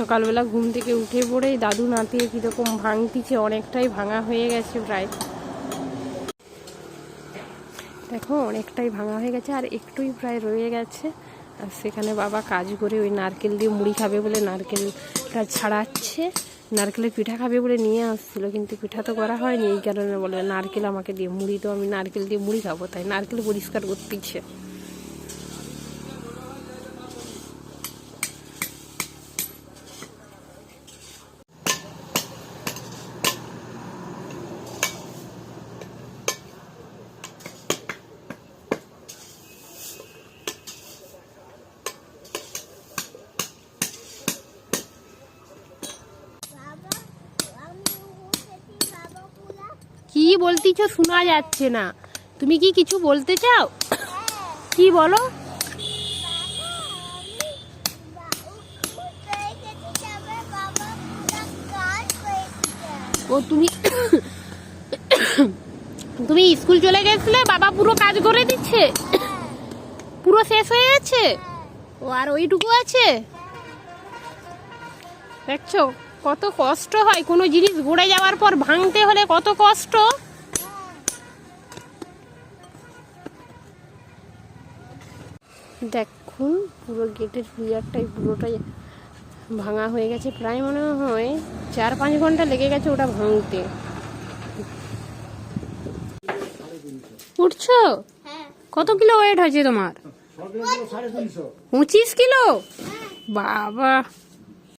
সকালবেলা ঘুম থেকে উঠে পড়েই দাদু নাতিয়ে কীরকম ভাঙতিছে, অনেকটাই ভাঙা হয়ে গেছে প্রায়। দেখো, অনেকটাই ভাঙা হয়ে গেছে আর একটুই প্রায় রয়ে গেছে। আর সেখানে বাবা কাজ করে ওই নারকেল দিয়ে মুড়ি খাবে বলে নারকেলটা ছাড়াচ্ছে। নারকেলের পিঠা খাবে বলে নিয়ে আসছিল, কিন্তু পিঠা তো করা হয়নি। এই কারণে বলে, নারকেল আমাকে দিয়ে মুড়ি তো আমি নারকেল দিয়ে মুড়ি খাব। তাই নারকেল পরিষ্কার করতেছে। কি বলতেছ শোনা যাচ্ছে না। তুমি কি কিছু বলতে চাও? কি বলো? ও, তুমি তুমি স্কুল চলে গেছিলে, বাবা পুরো কাজ করে দিচ্ছে? পুরো শেষ হয়ে গেছে? ও, আর ওইটুকু আছে? দেখছ? কত কষ্ট হয় কোনো জিনিস গড়ে যাওয়ার পর ভাঙতে হলে কত কষ্ট? দেখুন পুরো গেটের পিলারটাই পুরোটাই ভাঙা হয়ে গেছে। প্রায় মনে হয় চার পাঁচ ঘণ্টা লেগে গেছে ওটা ভাঙতে। উঠছো? কত কিলো ওয়েট হয়েছে তোমার? পঁচিশ কিলো? বাবা।